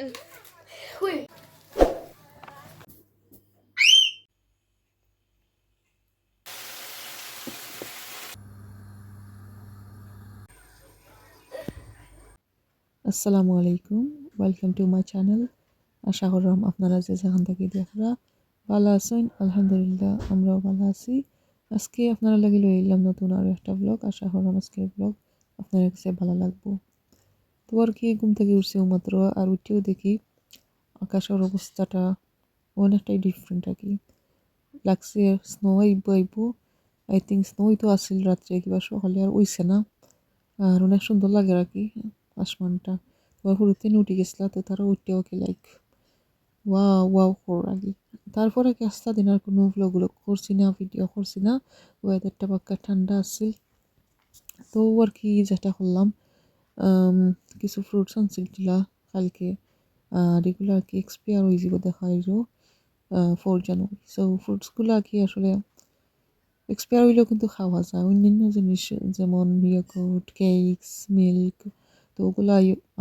Ui. আসসালামু আলাইকুম welcome to my channel আশা করলাম আপনারা যে যেখান থেকে দেখরা ভালো আছেন। আলহামদুলিল্লাহ, আমরাও ভালো আছি। আজকে আপনারা লাগি লই এলাম নতুন আরও একটা ব্লগ আশা করলাম আজকের ব্লগ আপনার কাছে ভালো লাগবো। তো আর কি ঘুম থেকে উঠছে মাত্র আর উঠেও দেখি আকাশের অবস্থাটা অনেকটাই ডিফারেন্ট আর কি। লাগছে স্নো আইব আইব আই থিঙ্ক স্নোই তো আসছিল রাত্রে কিবা সকালে আর উইছে না। আর অনেক সুন্দর লাগে আর কি আসমানটা। তোমার হুড়ুতে উঠে গেছিলা তো তারা উঠতে ওকে লাইক ওয়া ওয়াও কর আগে তারপরে কি আস্তা দিন আর কোনো ভ্লগুলো করছি না ভিডিও করছি না। ওয়েদারটা পাক্কা ঠান্ডা আসছিল তো আর কি যেটা করলাম কিছু ফ্রুটস আনছিলা কালকে আর এগুলো আর কি এক্সপায়ার হয়ে যাব দেখা যাইব ফোর জানুয়ারি সো ফ্রুটসগুলো আর কি আসলে এক্সপায়ার হইলেও কিন্তু খাওয়া যায়। অন্যান্য জিনিস যেমন ইয়গর্ট কেকস মিল্ক তো ওগুলো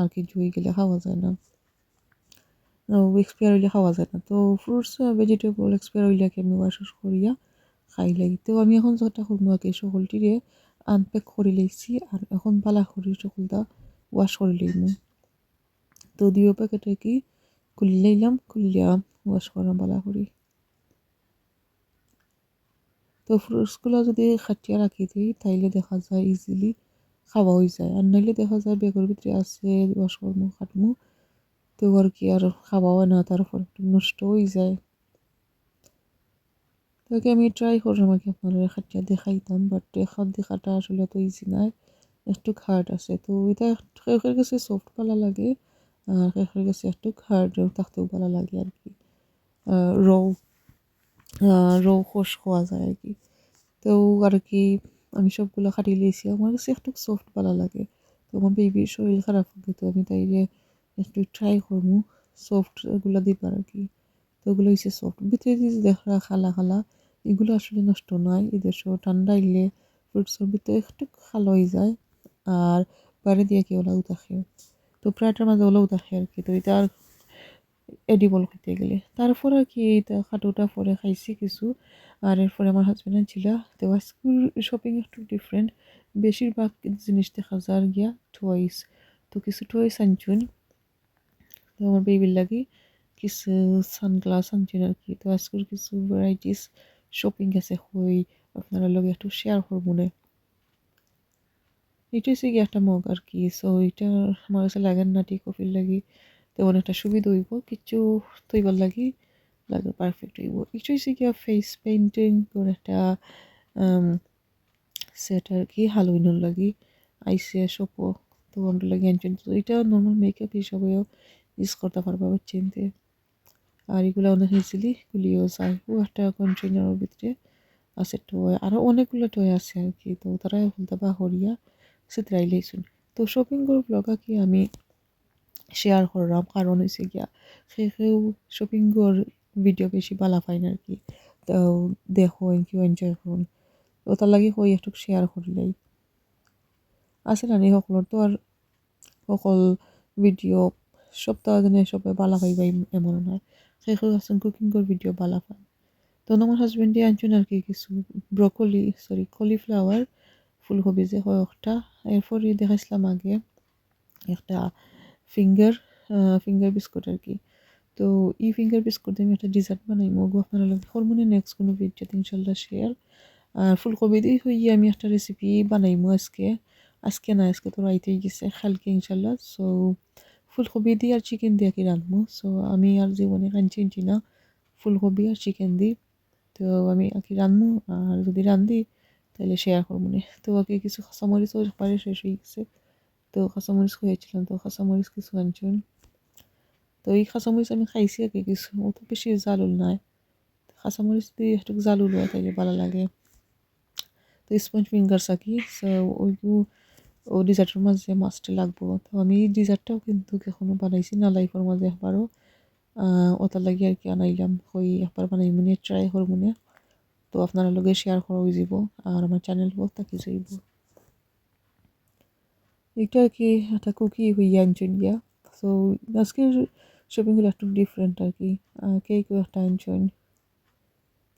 আর কি জুই গেলে খাওয়া যায় না। এক্সপায়ার হইলে খাওয়া যায় না। তো ফ্রুটস ভেজিটেবল এক্সপায়ার হইলে কি আমি ওয়াশ করিয়া খাই লাগি তো আমি এখন যেটা করব আগে সকলটিরে আনপ্যাক করে লইছি আর এখন পালা করি সকলটা ওয়াশ করে লইম। তো দুই প্যাকেটে কি খুলি লইলাম, খুলিয়া ওয়াশ করাম পালা করি। তো ফ্রুটসগুলো যদি খাটিয়া রাখি দিই, তাইলে দেখা যায় ইজিলি খাওয়া হয়ে যায়। আর নাইলে দেখা যায় বেগের ভিতরে আছে ওয়াশ করব খাটমু, তো আর কি আর খাওয়া হয় না তারপর নষ্ট হয়ে যায়। তাকে আমি ট্রাই করলাম আর কি আপনারা খাটিয়া দেখাইতাম বাট এখন দেখাটা আসলে তো ইজি নাই একটু হার্ড আছে তো এটা শেষের কাছে সফট পালা লাগে আর শেষের কাছে একটু হার্ড থাকতেও ভালো লাগে আর কি রৌ রৌ খোস খাওয়া যায় আর কি তো আর কি, আমি সবগুলো খাটিয়ে লিয়েছি আমার কাছে একটু সফট ভালো লাগে তো আমার বেবির শরীর খারাপ হবে, তো আমি তাইলে একটু ট্রাই করব। সফট এগুলো দিবার আর কি। তো ওগুলো হচ্ছে সফট ভিতরে যে দেখা খালা খালা এগুলো আসলে নষ্ট নয়। এদের সব ঠান্ডা এলে ফ্রুটসের ভিতরে একটু খালো হয়ে যায় আর বাইরে দিয়ে কি ওলাও থাকে। তো প্রায়টার মাঝে ওলাও থাকে আর কি। তো এটা আর এডিবল খেতে গেলে। তারপর আর কি এটা খাটোটা পরে খাইছি কিছু। আর এরপরে আমার হাজব্যান্ড ছিল, তো স্কুল শপিং একটু ডিফারেন্ট বেশিরভাগ জিনিস দেখা যায় গিয়া টয়েস তো কিছু টয়েস আনছুন তো আমার বেবির লাগি কিছু সানগ্লাস আনছুন আর কি। তো আজকের কিছু ভ্যারাইটিস শপিং আছে হই আপনারা লগে একটু শেয়ার করব না এটা হচ্ছে গিয়ে একটা মগ আর কি সো এটা আমার কাছে লাগেন না টি কফির লাগি তেমন একটা সুবিধা হইব, কিছু তৈবার লাগি, লাগে পারফেক্ট হইব। কিছু হচ্ছে গিয়া ফেস পেইন্টিং করে একটা সেট আর কি হালোইনের লাগি আইসে সপো তো আমরা লাগে আনছেন তো এটা নর্মাল মেকআপ হিসাবেও ইউজ করতে পারবা চিনতে আর এগুলো অনেক ইজিলি যায়। ও একটা কন্টেনারের ভিতরে আছে টয় আরও অনেকগুলো টয় আছে আর কি। তো তারা বা হরিয়া সে ত্রাইলেইছুন তো শপিং ব্লগা কি আমি শেয়ার করলাম। কারণ হয়েছে গিয়া সে কেউ শপিং কর ভিডিও বেশি ভালো পায় না আর কি। তো দেখো কেউ এনজয় করুন। তো তার লাগে কই একটু শেয়ার করলেই আছে নি সকলের? তো আর সকল ভিডিও সপ্তাহ দিনে সবাই ভালো পাইবা এমন নয়। সে কেউ আছেন কুকিং কর ভিডিও ভালো পায় তো আমার হাজবেন্ডে আনছেন আর কি কিছু ব্রকলি সরি কলিফ্লাওয়ার ফুলকপি যে হয় একটা। এরপরে দেখাইছিলাম আগে একটা ফিঙ্গার ফিঙ্গার বিস্কুট আর কি। তো এই ফিঙ্গার বিস্কুট দিয়ে আমি একটা ডিজার্ট বানাই মগু আপনারা হরমোনে নেক্সট কোনো ভিডিওতে ইনশাল্লাহ শেয়ার আর ফুলকপি দিয়ে হইয়ে আমি একটা রেসিপি বানাইমো আজকে। আজকে না, আজকে তো রাইতেই গেছে, কালকে ইনশাল্লাহ। সো ফুলকপি দিয়ে আর চিকেন দিয়ে কি রাঁধবো। সো আমি আর জীবনে কাঞ্চি না। ফুলকপি আর চিকেন দিই তো, আমি আর কি রাঁধবো। আর যদি রাঁধি, তাহলে শেয়ার করব না। তো আগে কিছু কাঁচামরিচও পারে, শেষ হয়ে গেছে। তো, কাঁচামরিচ খুঁজেছিলাম তো, কাঁচামরিচ কিছু আনছেন। তো, এই কাঁচামরিচ আমি খাইছি আগে কিছু। অত বেশি জালুল নাই। কাঁচামরিচ দিয়ে একটু জালুল হয় তাই ভালো লাগে। তো স্পঞ্জ ফিঙ্গার্স আর কি ওইগু ও ডিজার্টের মাঝে মাছটা লাগবো। তো আমি ডিজার্টটাও কিন্তু এখনও বানাইছি না লাইফের মাঝে একবারও ওটার লাগে আর কি আনাইলাম, হই একবার বানাই মনে ট্রাই করব না। তো আপনারা লগে শেয়ার করা হয়ে যাব আর আমার চ্যানেল হোক তাকে যাইব এটা আর কি, একটা কুকি হইয়া আনছেন গিয়া। সো আজকের শপিংগুলো একটু ডিফারেন্ট আর কি। কেকও একটা আনছেন।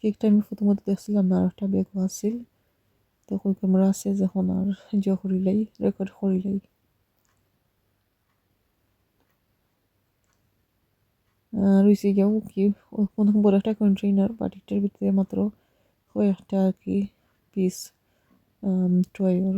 কেকটা আমি প্রথমত দেখছিলাম না একটা বেগও আছিল কই ক্যামেরা আছে যখন আর জিও করিলাই রেকর্ড করিলাই রয়েছে গিয়াও কি কোনো বড় একটা কন্টেইনার বাটিটার ভিতরে মাত্র কয়েকটা আর কি পিস টয়ের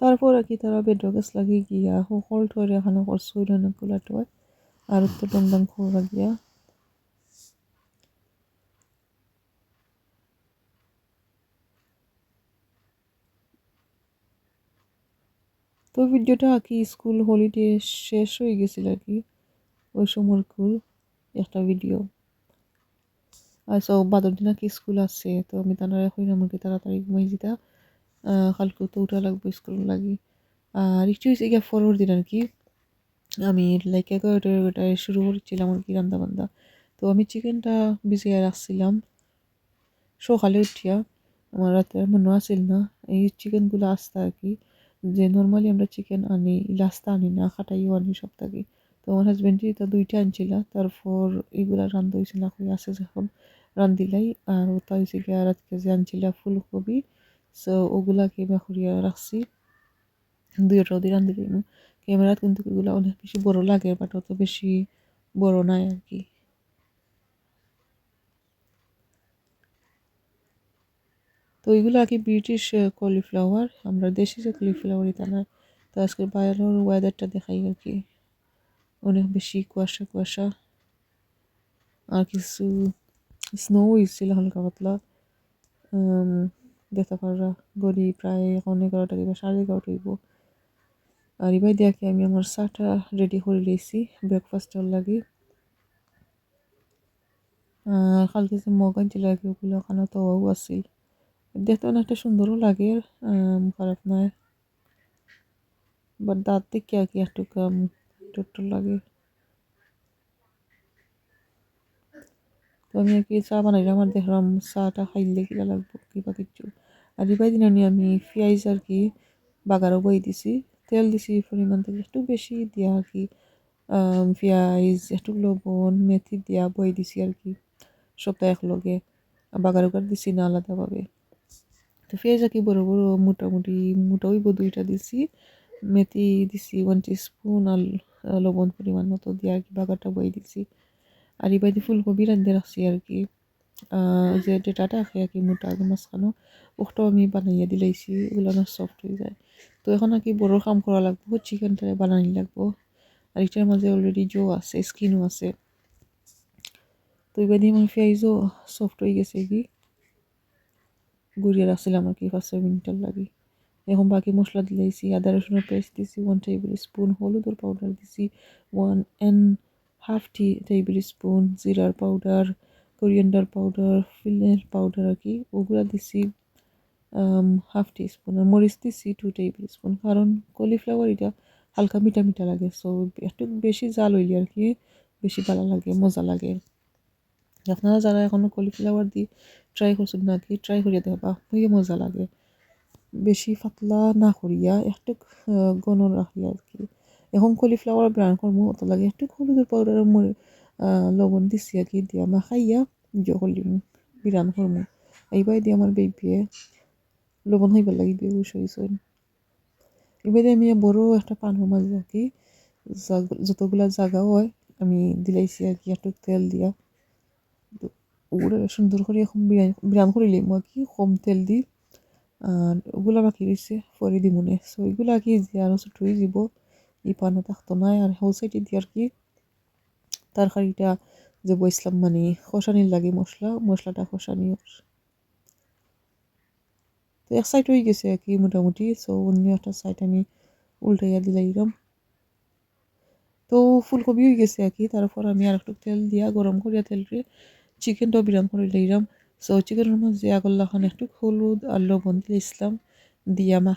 তারপর কি তারা বেড্রগেস লাগি গিয়া সকল টয়রে এখানে করছিল অনেকগুলা টয় আর তো ডংডং খোলা গিয়া তো ভিডিওটা কি স্কুল হলিডে শেষ হয়ে গেছিল আর কি, ওই সময়কুল একটা ভিডিও সব বাদর দিন কি স্কুল আছে, তো আমি তারা হইলাম আর কি তাড়াতাড়ি ঘুমাই যেতা কালকে তো উঠা লাগবে স্কুল লাগি। আর একটু হয়েছে গিয়ে ফরওয়ার্ড দিন আর কি আমি লাইক এগারোটা শুরু করেছিলাম আর কি রান্না বান্দা তো আমি চিকেনটা ভিজিয়ে রাখছিলাম। সকালে উঠিয়া, আমার রাতে মনে আসিল না, এই চিকেনগুলো আসতে আর কি যে নর্মালি আমরা চিকেন আনি লাস্তা আনি না খাটাইও আনি সব থাকি তো আমার হাজব্যান্ডই তো দুইটা আনছিল, তারপর এগুলা রান্ধা হয়েছিল এখন যখন। রান্ধিলাই আর ওটা হয়েছে গিয়ে আর কেজি আনছিল ফুলকপি সো ওগুলাকে মেখরিয়া রাখছি? দুইটা ওদের রান্ধি দিই ক্যামেরাত কিন্তু এগুলো অনেক বেশি বড় লাগে বাট অত বেশি বড় নাই আর কি। তো এগুলো আর কি ব্রিটিশ কলিফ্লাওয়ার আমরা দেশি যে কলিফ্লাওয়ারই তা না। তো আজকে বাইরের ওয়েদারটা দেখাই আর কি। অনেক বেশি কুয়াশা কুয়াশা। আর কিছু স্নো হয়েছিল হালকা পাতলা। দেখতে পারা গড়ি প্রায় এখন এগারোটা কিংবা সাড়ে এগারোটা হইব। আর এবার দেখি আমি আমার চাটা রেডি করে লইছি ব্রেকফাস্টের লাগে। আর কালকে যে মগ আনছিল আর ওগুলো ওখানে তাওয়াও আছিল। দেখতে অনেকটা সুন্দরও লাগে খারাপ নয়। বাট দাঁত দেখে আর কি একটু কম লাগে। তো আমি কি চা বানাইলাম আমার দেখলাম চাটা খাইলে কিলা লাগবো, কিবা কিছু আর এবার দিন আমি পেঁয়াজ আর কি বাগারও বই দিছি, তেল দিছি পরিমাণ তেল একটু বেশি দিয়া আর কি পেঁয়াজ, একটু লবণ, মেথি দিয়া বই দিছি আর কি সবটা একলগে বাগার উগার দিছি না আলাদাভাবে। তো পেঁয়াজ আর কি বড় বড়, মোটামুটি মোটা হইব দুইটা দিছি, মেথি দিছি ওয়ান স্পুন আর লবণ পরিমাণ মতো দিয়ে আর কি বাগারটা বই দিছি। আর এবার ফুলকপি রান্ধতে রাখছি আর কি। যে ডেটাটা আছে আর কি মোটা মাঝখানো, ওটাও আমি বানাইয়া দিলাইছি ওগুলো না সফট হয়ে যায়। তো এখন আর কি বড় কাম করা লাগবো চিকেনটা বানানি লাগবো। আর এটার মাঝে অলরেডি জো আছে স্কিনও আছে। তো এবার দিয়ে আমার পেঁয়াজও সফট হয়ে গেছে কি। গুড়িয়ে রাখছিলাম আর কি পাঁচ ছয় মিনিটের লাগে। এখন বাকি মশলা দিলাইছি, আদা রসুনের পেস্ট দিছি ওয়ান টেবিল স্পুন হলুদের পাউডার দিছি one and half tea tablespoon জিরার পাউডার, কোরিয়েন্ডার পাউডার, ফিলের পাউডার আর কি, ওগুলো দিছি হাফ টি স্পুন আর মরিচ দিছি টু টেবিল স্পুন কারণ কলিফ্লাওয়ার এটা হালকা মিঠা মিঠা লাগে সো একটু বেশি জাল হইলে আর কি বেশি ভালো লাগে, মজা লাগে। আপনারা যারা এখনও কলিফ্লাওয়ার দিয়ে ট্রাই করছেন না কি ট্রাই করিয়া দেখবা, খুবই মজা লাগে। বেশি পাতলা না করিয়া, একটু গণ রাখিয়া আর কি। এখন কলিফ্লাওয়ার ব্রান করব অত লাগে। একটু হলুদের পাউডার মোর লবণ দিছি আর কি দিয়া। মা খাইয়া যে হলিম বিরান করব এইবার দিয়ে আমার বেবিয়ে লবণ হইবার লাগি বিয়ে বসে হয়েছেন এবারে আমি বড় একটা পানের মাঝে আর কি যতগুলা জায়গা হয়, আমি দিলাইছি আর কি একটু তেল দিয়া। ওগুলো সুন্দর করে এখন বিরান বিরান করে লিম আর কি কম তেল দি। আর ওগুলা বাকি রয়েছে পরে দিমনে। সো এগুলো কি যে আরও ছোট হয়ে যাব থাকতো নাই আর হোল সাইডে দিয়ে আর কি তরকারিটা যে বইসলাম মানে খসানির লাগে মশলা, মশলাটা খসানি তো এক সাইড হয়ে গেছে আর কি মোটামুটি সো অন্য একটা সাইড আমি উল্টাইয়া দিলাইলাম। তো ফুলকপি হয়ে গেছে আর কি, তারপর আমি আর একটু তেল দিয়া গরম করিয়া তেলরে চিকেনটাও বিরাম করে লইলাম। সো চিকেনের মধ্যে আগল্লাখান একটু হলুদ আর লবণ দিয়েছিলাম দিয়া মা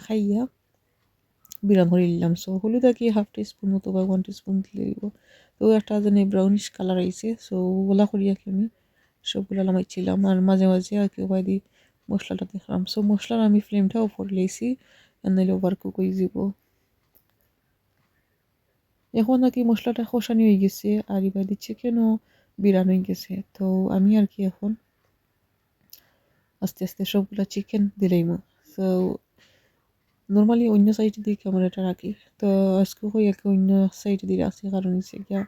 করে নিলাম। সো হলুদ কি হাফ টি স্পুন মতো বা ওয়ান টি স্পুন দিলে দিব। তো একটা জানি ব্রাউনিশ কালার আইছে। সো ওগুলা করি কি আমি। সবগুলো লামাইছিলাম আর মাঝে মাঝে আর কি ওয়াই দি মশলাটা দেখলাম। সো মশলার আমি ফ্লেমটা ওপর লেছি। নাইলে ওভার কুক হয়ে যাব। এখন আর কি মশলাটা খসানি হয়ে গেছে। আর এবার দিচ্ছে কেন? বিরান হয়ে গেছে। তো, আমি আর কি এখন আস্তে আস্তে সবগুলো চিকেন দিলেই সো নর্মালি অন্য সাইডে দিয়ে ক্যামেরাটা রাখি তো আজকে হয়ে একে অন্য সাইডে দিয়ে রাখছি কারণ হচ্ছে গিয়া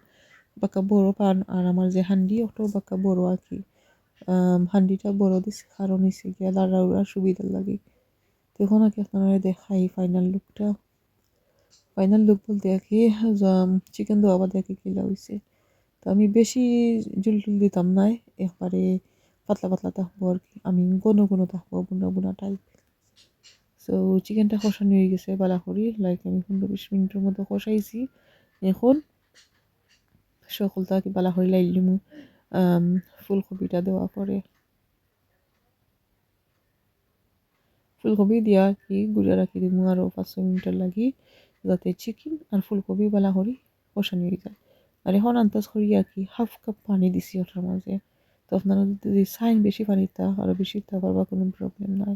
বাঁকা বড়ো পান আর আমার যে হান্ডি ওটাও বাঁকা বড়ো আর কি হান্ডিটা বড়ো দিছে কারণ হচ্ছে গিয়া লাড়া সুবিধা লাগে তো এখন আর কি আপনারা দেখাই ফাইনাল লুকটা ফাইনাল লুক বলতে আর কি চিকেন দেওয়া বাদে আর কি কিলা হয়েছে তো আমি বেশি জুল টুল দিতাম নাই একবারে পাতলা পাতলা থাকব আর কি আমি ঘন ঘন থাকব বুনা বুনা টাইপ সো চিকেনটা কষানো হয়ে গেছে বালা করি লাইক আমি পনেরো বিশ মিনিটের মতো কষাইছি। এখন সকলটা আর কি বালা করে লাইলিমু ফুলকপিটা দেওয়া পরে। ফুলকপি দিয়া কি গুড়া রাখি দিমু আরও পাঁচ ছয় মিনিটের লাগি, যাতে চিকেন আর ফুলকপি বালা করি কষানো হয়ে যায়। আর এখন আন্দাজ করি আর কি হাফ কাপ পানি দিছি ওটার মাঝে। তো আপনারা যদি চাইন বেশি পানি তা আরও বেশি তা পারবা, কোনো প্রবলেম নাই।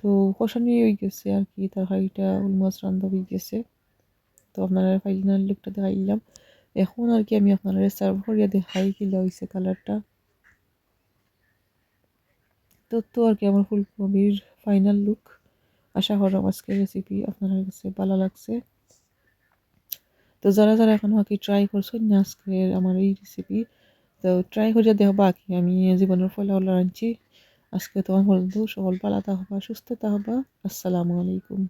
তো কষানি হয়ে গেছে আর কি তরকারিটা অলমোস্ট রান্না হয়ে গেছে। তো আপনারা ফাইনাল লুকটা দেখাইলাম এখন আর কি আমি আপনারা সার্ভ করিয়া দেখাই কিলা হয়েছে কালারটা তো তো আর কি আমার ফুলকপির ফাইনাল লুক আশা করলাম আজকের রেসিপি আপনার কাছে ভালো লাগছে। তো যারা যারা এখন আর কি ট্রাই না আজকের আমার এই রেসিপি তো ট্রাই করিয়া দেখ বাকি। আমি জীবনের ফলে আনছি। আজকে তোমার পর্যন্ত সকল পালাতা হবা সুস্থতা হবা। আসসালামু আলাইকুম।